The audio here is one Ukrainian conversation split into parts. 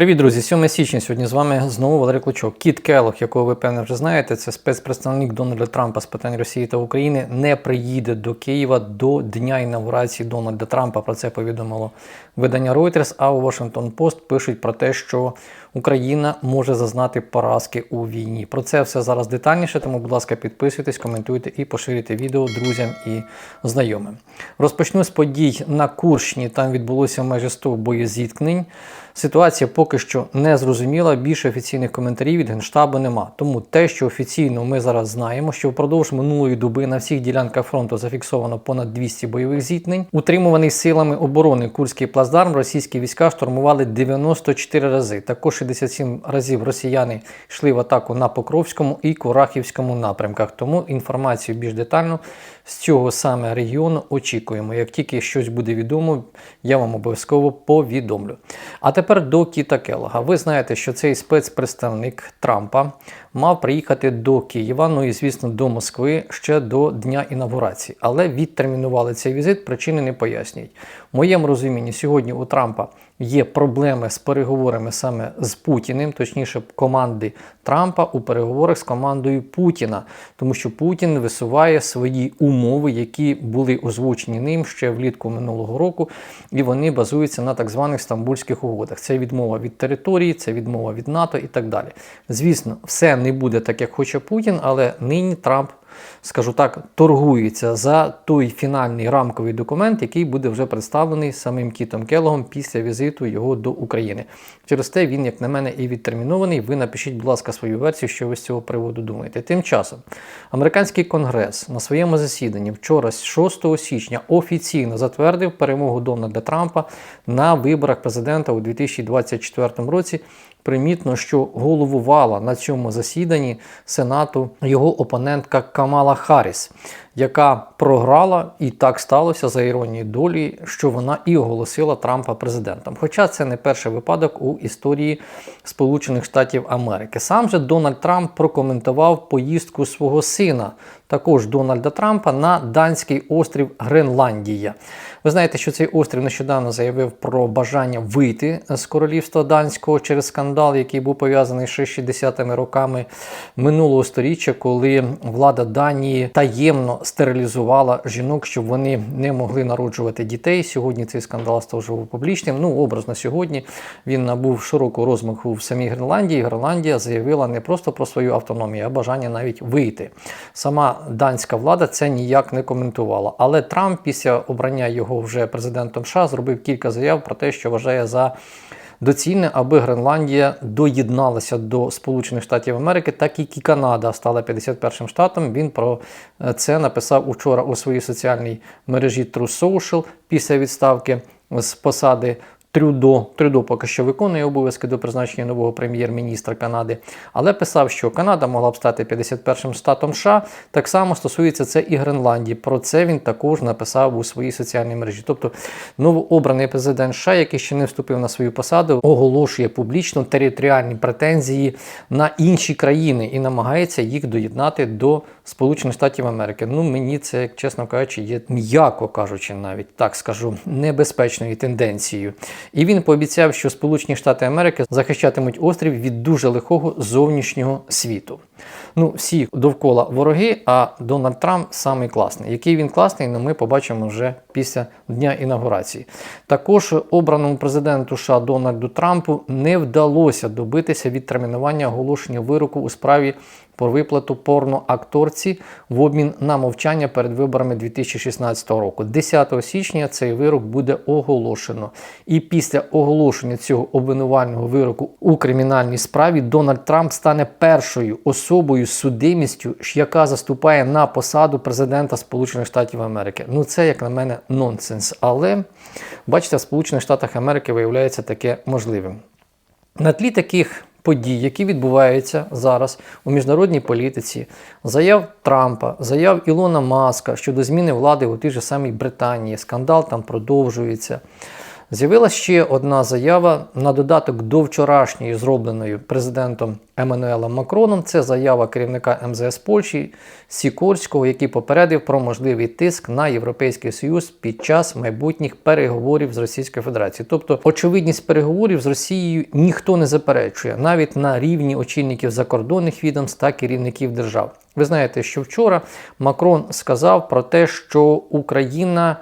Привіт, друзі! 7 січня сьогодні з вами знову Валерій Клочок. Кіт Келох, якого ви певно вже знаєте, це спецпредставник Дональда Трампа з питань Росії та України, не приїде до Києва до дня інаугурації Дональда Трампа. Про це повідомило видання Reuters, а у Washington Post пишуть про те, що Україна може зазнати поразки у війні. Про це все зараз детальніше. Тому, будь ласка, підписуйтесь, коментуйте і поширюйте відео друзям і знайомим. Розпочну з подій на Курщині. Там відбулося майже 100 боєзіткнень. Ситуація поки що не зрозуміла. Більше офіційних коментарів від Генштабу нема. Тому те, що офіційно ми зараз знаємо, що впродовж минулої доби на всіх ділянках фронту зафіксовано понад 200 бойових зіткнень. Утримуваний силами оборони Курський плацдарм російські війська штурмували 94 рази. Також 67 разів росіяни йшли в атаку на Покровському і Курахівському напрямках. Тому інформацію більш детально з цього саме регіону очікуємо. Як тільки щось буде відомо, я вам обов'язково повідомлю. А тепер до Кіта Келлога. Ви знаєте, що цей спецпредставник Трампа мав приїхати до Києва, ну і звісно до Москви ще до дня інавгурації. Але відтермінували цей візит, причини не пояснюють. В моєму розумінні сьогодні у Трампа є проблеми з переговорами саме з Путіним, точніше, команди Трампа у переговорах з командою Путіна, тому що Путін висуває свої умови, які були озвучені ним ще влітку минулого року, і вони базуються на так званих стамбульських угодах. Це відмова від території, це відмова від НАТО і так далі. Звісно, все не буде так, як хоче Путін, але нині Трамп скажу так, торгується за той фінальний рамковий документ, який буде вже представлений самим Кітом Келогом після візиту його до України. Через те він, як на мене, і відтермінований. Ви напишіть, будь ласка, свою версію, що ви з цього приводу думаєте. Тим часом, американський конгрес на своєму засіданні вчора, 6 січня, офіційно затвердив перемогу Дональда Трампа на виборах президента у 2024 році. Примітно, що головувала на цьому засіданні Сенату його опонентка Камала Харріс, яка програла, і так сталося за іронією долі, що вона і оголосила Трампа президентом. Хоча це не перший випадок у історії Сполучених Штатів Америки. Сам же Дональд Трамп прокоментував поїздку свого сина, також Дональда Трампа, на данський острів Гренландія. Ви знаєте, що цей острів нещодавно заявив про бажання вийти з королівства данського через скандал, який був пов'язаний ще 60-ми роками минулого століття, коли влада Данії таємно стерилізувала жінок, щоб вони не могли народжувати дітей. Сьогодні цей скандал став вже публічним. Ну, образно сьогодні він набув широкого розмаху в самій Гренландії. Гренландія заявила не просто про свою автономію, а бажання навіть вийти. Сама данська влада це ніяк не коментувала. Але Трамп після обрання його вже президентом США зробив кілька заяв про те, що вважає за доцільне, аби Гренландія доєдналася до Сполучених Штатів Америки, так як і Канада стала 51-м штатом. Він про це написав учора у своїй соціальній мережі True Social після відставки з посади. Трюдо Трюдо поки що виконує обов'язки до призначення нового прем'єр-міністра Канади, але писав, що Канада могла б стати 51-м штатом США. Так само стосується це і Гренландії. Про це він також написав у своїй соціальній мережі. Тобто новообраний президент США, який ще не вступив на свою посаду, оголошує публічно територіальні претензії на інші країни і намагається їх доєднати до Сполучених Штатів Америки. Ну мені це, чесно кажучи, є м'яко кажучи, навіть так скажу, небезпечною тенденцією. І він пообіцяв, що Сполучені Штати Америки захищатимуть острів від дуже лихого зовнішнього світу. Ну, всі довкола вороги, а Дональд Трамп самий класний. Який він класний, ну, ми побачимо вже після дня інаугурації. Також обраному президенту США Дональду Трампу не вдалося добитися відтермінування оголошення вироку у справі про виплату порноакторці в обмін на мовчання перед виборами 2016 року. 10 січня цей вирок буде оголошено. І після оголошення цього обвинувального вироку у кримінальній справі Дональд Трамп стане першою особою з судимістю, яка заступає на посаду президента Сполучених Штатів Америки. Ну це, як на мене, нонсенс. Але бачите, в Сполучених Штатах Америки виявляється таке можливим. На тлі таких подій, які відбуваються зараз у міжнародній політиці, заяв Трампа, заяв Ілона Маска щодо зміни влади у тій же самій Британії, скандал там продовжується. З'явилася ще одна заява на додаток до вчорашньої, зробленої президентом Еммануелем Макроном. Це заява керівника МЗС Польщі Сікорського, який попередив про можливий тиск на Європейський Союз під час майбутніх переговорів з Російською Федерацією. Тобто, очевидність переговорів з Росією ніхто не заперечує, навіть на рівні очільників закордонних відомств та керівників держав. Ви знаєте, що вчора Макрон сказав про те, що Україна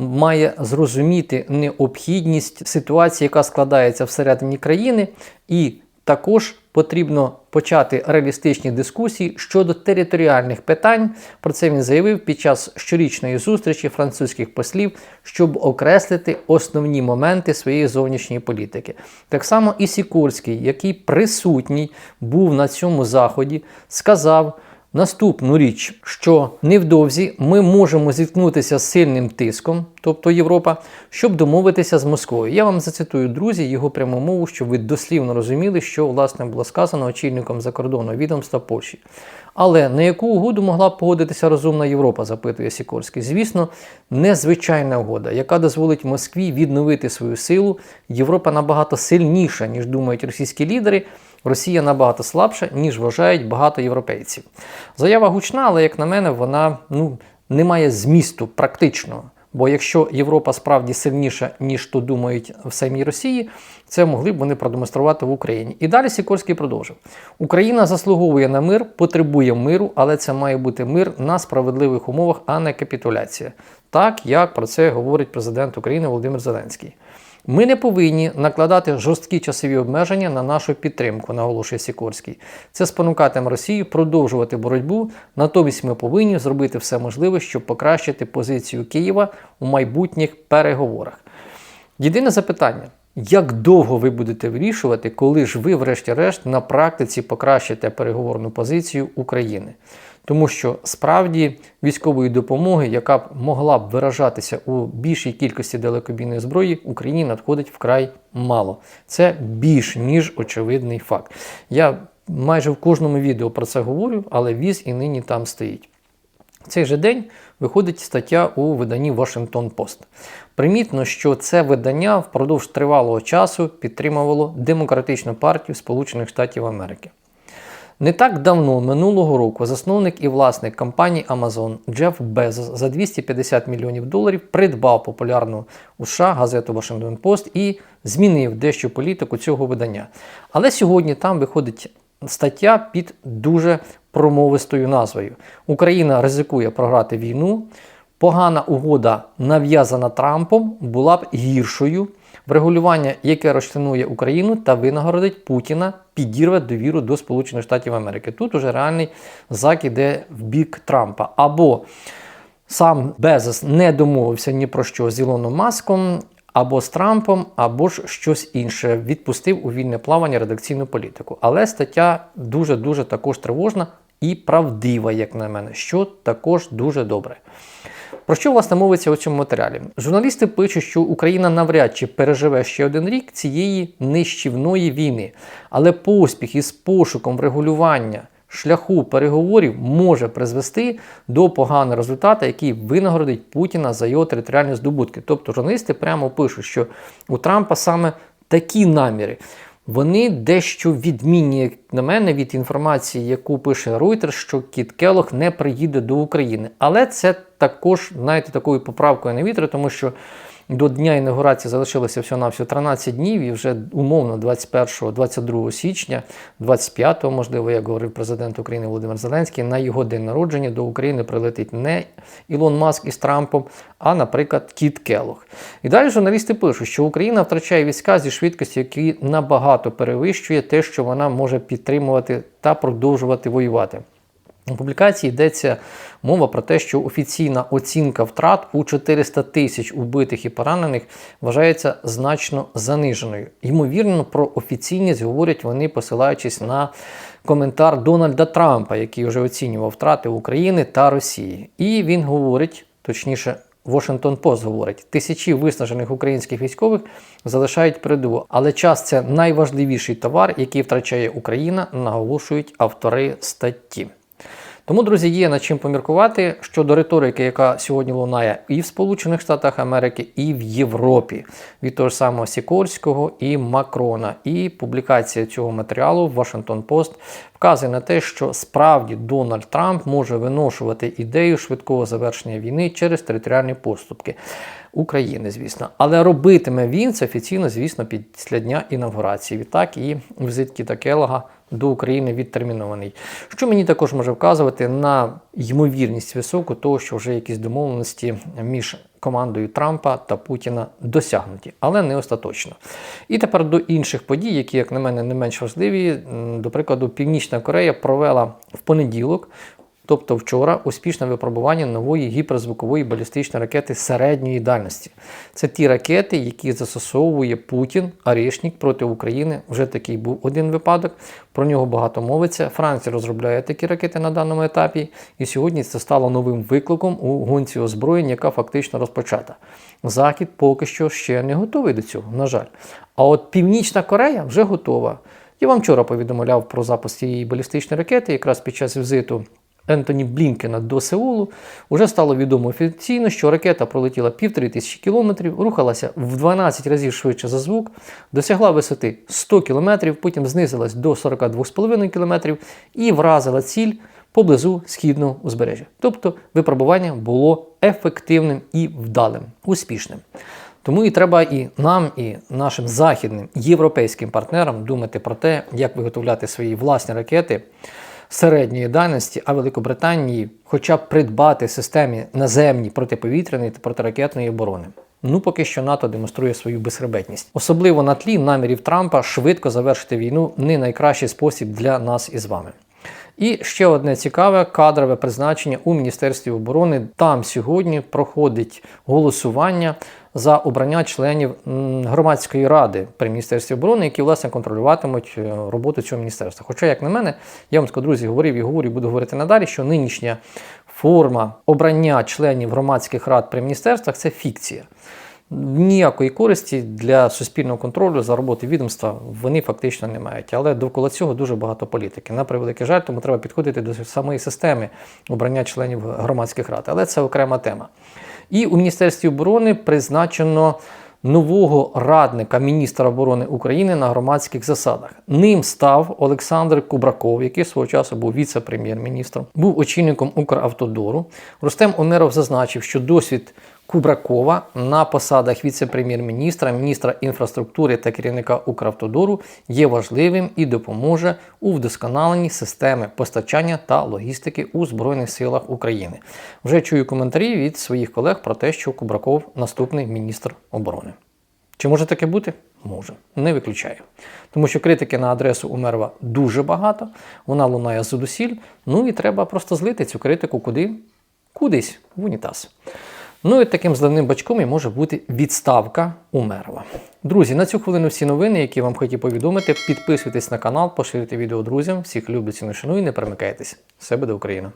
має зрозуміти необхідність ситуації, яка складається всередині країни, і також потрібно почати реалістичні дискусії щодо територіальних питань. Про це він заявив під час щорічної зустрічі французьких послів, щоб окреслити основні моменти своєї зовнішньої політики. Так само і Сікорський, який присутній був на цьому заході, сказав. Наступну річ, що невдовзі ми можемо зіткнутися з сильним тиском, тобто Європа, щоб домовитися з Москвою. Я вам зацитую, друзі, його пряму мову, щоб ви дослівно розуміли, що власне було сказано очільником закордонного відомства Польщі. Але на яку угоду могла б погодитися розумна Європа, запитує Сікорський. Звісно, незвичайна угода, яка дозволить Москві відновити свою силу. Європа набагато сильніша, ніж думають російські лідери. Росія набагато слабша, ніж вважають багато європейців. Заява гучна, але, як на мене, вона ну, не має змісту практичного. Бо якщо Європа справді сильніша, ніж то думають в самій Росії, це могли б вони продемонструвати в Україні. І далі Сікорський продовжив: Україна заслуговує на мир, потребує миру, але це має бути мир на справедливих умовах, а не капітуляція. Так як про це говорить президент України Володимир Зеленський. Ми не повинні накладати жорсткі часові обмеження на нашу підтримку, наголошує Сікорський. Це спонукатиме Росію продовжувати боротьбу. Натомість ми повинні зробити все можливе, щоб покращити позицію Києва у майбутніх переговорах. Єдине запитання: як довго ви будете вирішувати, коли ж ви, врешті-решт, на практиці покращите переговорну позицію України? Тому що справді військової допомоги, яка б могла б виражатися у більшій кількості далекобійної зброї, Україні надходить вкрай мало. Це більш ніж очевидний факт. Я майже в кожному відео про це говорю, але віз і нині там стоїть. В цей же день виходить стаття у виданні Washington Post. Примітно, що це видання впродовж тривалого часу підтримувало Демократичну партію Сполучених Штатів Америки. Не так давно, минулого року, засновник і власник компанії Amazon Джеф Безос за 250 мільйонів доларів придбав популярну у США газету Washington Post і змінив дещо політику цього видання. Але сьогодні там виходить стаття під дуже промовистою назвою: Україна ризикує програти війну. Погана угода, нав'язана Трампом, була б гіршою. Врегулювання, яке розчленує Україну та винагородить Путіна, підірве довіру до Сполучених Штатів Америки. Тут уже реальний зак іде в бік Трампа. Або сам Безос не домовився ні про що з Ілоном Маском, або з Трампом, або ж щось інше. Відпустив у вільне плавання редакційну політику. Але стаття дуже-дуже також тривожна і правдива, як на мене, що також дуже добре. Про що власне мовиться у цьому матеріалі? Журналісти пишуть, що Україна навряд чи переживе ще один рік цієї нищівної війни, але поспіх із пошуком врегулювання шляху переговорів може призвести до поганого результату, який винагородить Путіна за його територіальні здобутки. Тобто журналісти прямо пишуть, що у Трампа саме такі наміри. Вони дещо відмінні, як на мене, від інформації, яку пише Reuters, що Кіт Келох не приїде до України. Але це також, знаєте, такою поправкою на вітри, тому що до дня інаугурації залишилося всього навсього 13 днів, і вже умовно 21-22 січня, 25-го, можливо, як говорив президент України Володимир Зеленський, на його день народження до України прилетить не Ілон Маск із Трампом, а, наприклад, Кіт Келох. І далі журналісти пишуть, що Україна втрачає війська зі швидкості, які набагато перевищує те, що вона може підтримувати та продовжувати воювати. У публікації йдеться мова про те, що офіційна оцінка втрат у 400 тисяч убитих і поранених вважається значно заниженою. Ймовірно, про офіційність говорять вони, посилаючись на коментар Дональда Трампа, який вже оцінював втрати України та Росії. І він говорить, точніше. Washington Post говорить, тисячі виснажених українських військових залишають передову, але час це найважливіший товар, який втрачає Україна, наголошують автори статті. Тому, друзі, є над чим поміркувати щодо риторики, яка сьогодні лунає і в Сполучених Штатах Америки, і в Європі від того ж самого Сікорського і Макрона. І публікація цього матеріалу в Washington Post вказує на те, що справді Дональд Трамп може виношувати ідею швидкого завершення війни через територіальні поступки. України, звісно, але робитиме він це офіційно, звісно, після дня інавгурації. Відтак і візит Кіта Келлога до України відтермінований. Що мені також може вказувати на ймовірність високу того, що вже якісь домовленості між командою Трампа та Путіна досягнуті, але не остаточно. І тепер до інших подій, які, як на мене, не менш важливі. До прикладу, Північна Корея провела в понеділок. Тобто вчора успішне випробування нової гіперзвукової балістичної ракети середньої дальності. Це ті ракети, які застосовує Путін, Арішнік проти України. Вже такий був один випадок. Про нього багато мовиться. Франція розробляє такі ракети на даному етапі, і сьогодні це стало новим викликом у гонці озброєнь, яка фактично розпочата. Захід поки що ще не готовий до цього, на жаль. А от Північна Корея вже готова. Я вам вчора повідомляв про запуск цієї балістичної ракети, якраз під час візиту Ентоні Блінкена до Сеулу вже стало відомо офіційно, що ракета пролетіла півтори тисячі кілометрів, рухалася в 12 разів швидше за звук, досягла висоти 100 кілометрів, потім знизилась до 42,5 кілометрів і вразила ціль поблизу східного узбережжя. Тобто випробування було ефективним і вдалим, успішним. Тому і треба і нам, і нашим західним європейським партнерам думати про те, як виготовляти свої власні ракети середньої дальності, а Великобританії хоча б придбати системі наземні протиповітряної та протиракетної оборони. Ну, поки що НАТО демонструє свою безхребетність. Особливо на тлі намірів Трампа швидко завершити війну не найкращий спосіб для нас із вами. І ще одне цікаве кадрове призначення у Міністерстві оборони. Там сьогодні проходить голосування за обрання членів громадської ради при міністерстві оборони, які власне контролюватимуть е, роботу цього міністерства. Хоча, як на мене, я вам скажу, друзі, говорив і говорю, і буду говорити надалі, що нинішня форма обрання членів громадських рад при міністерствах це фікція. Ніякої користі для суспільного контролю за роботи відомства вони фактично не мають. Але довкола цього дуже багато політики. На превеликий жаль, тому треба підходити до самої системи обрання членів громадських рад. Але це окрема тема. І у Міністерстві оборони призначено нового радника міністра оборони України на громадських засадах. Ним став Олександр Кубраков, який свого часу був віце-прем'єр-міністром, був очільником Укравтодору. Рустем Омеров зазначив, що досвід Кубракова на посадах віце-прем'єр-міністра, міністра інфраструктури та керівника Укравтодору є важливим і допоможе у вдосконаленні системи постачання та логістики у Збройних силах України. Вже чую коментарі від своїх колег про те, що Кубраков наступний міністр оборони. Чи може таке бути? Може, не виключаю. Тому що критики на адресу Умерва дуже багато, вона лунає звідусіль, ну і треба просто злити цю критику куди? Кудись в унітаз. Ну і таким зливним бачком і може бути відставка умерла. Друзі, на цю хвилину всі новини, які вам хотів повідомити. Підписуйтесь на канал, поширюйте відео друзям. Всіх люблю, ціну шаную і не перемикайтесь. Все буде Україна!